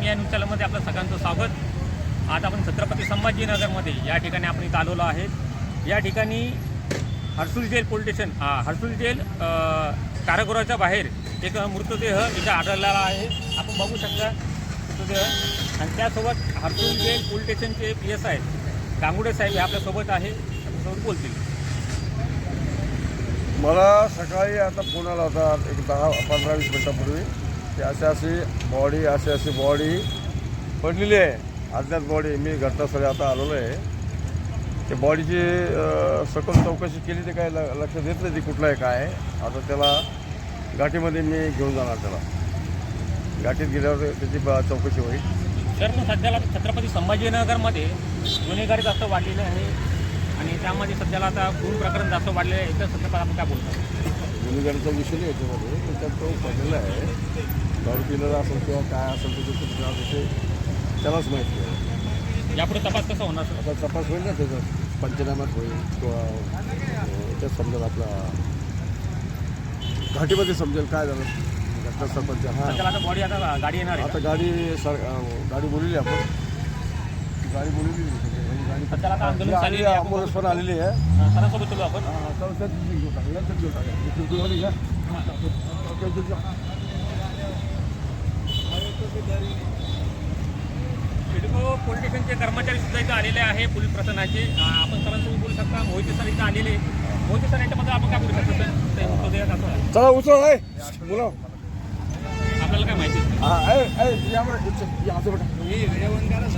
सलाम या न्यूज चॅनलमध्ये आपलं सगळ्यांचं स्वागत. आज आपण छत्रपती संभाजीनगरमध्ये या ठिकाणी आपण इथं आलेलो आहे या ठिकाणी हर्सुल जेल पोलीस स्टेशन हा हर्सुल जेल कारागृहाच्या बाहेर एक मृतदेह इथं आढळलेला आहे. आपण बघू शकता मृतदेह. आणि त्यासोबत हर्सुल जेल पोलीस स्टेशनचे पी एस आय गांगुडे साहेब हे आपल्यासोबत आहे. आपल्यासोबत बोलतील. मला सकाळी आता फोन आला होता एक दहा पंधरा वीस मिनटापूर्वी. ते अशी अशी बॉडी अशी अशी बॉडी पडलेली आहे. अज्ञात बॉडी मी घटनास्थळी आता आलेलो आहे. ते बॉडीची सखोल चौकशी केली ते काय ल लक्ष देत नाही ती कुठलं आहे काय आता त्याला घाटीमध्ये मी घेऊन जाणार त्याला. घाटीत गेल्यावर त्याची ब- चौकशी होईल. सर मग सध्याला छत्रपती संभाजीनगरमध्ये गुन्हेगारी जास्त वाढलेली आहे आणि त्यामध्ये सध्याला आता खून प्रकरण जास्त वाढलेलं आहे. तर छत्रपती आपण काय बोलतो? गुन्हेगारीचा विषय नाही याच्यामध्ये. त्याच्यात तो पडलेला आहे. दारू पिलेला असेल किंवा काय असेल त्याचं ते त्यालाच माहिती आहे. यापुढे तपास कसा होणार आता तपास होईल ना त्याचा. पंचनामात होईल किंवा अं, ते समजेल आपला घाटीमध्ये समजेल काय झालं. घटना सरपंच हां आता गाडी येणार आहे आता? गाडी सर गाडी बोलली आपण. गाडी गाडी सध्याला आता आंदोलन ही चालू आलेली आहे. आहे ambulance पण आलेली आहे. अं, सरांसोबत चलू आपण? हां, चला, त्यात घेऊन टाका, याच्यात घेऊन टाका. इथे घेऊन घ्या. त्याच्यात घ्या. सिडको पोलीस स्टेशनचे कर्मचारी सुद्धा इथं आलेले आहे पोलीस प्रशासनाचे. आपण सरांसोबत बोलू शकता. मोहिते सर इथं आलेले. मोहिते सर याच्याबद्दल आपण काय बोलू शकतो सर? ते मृतदेह असं चला उचल आहे बोला. आपल्याला काय माहिती? हा आहे आहे या बरं, या असं हे करा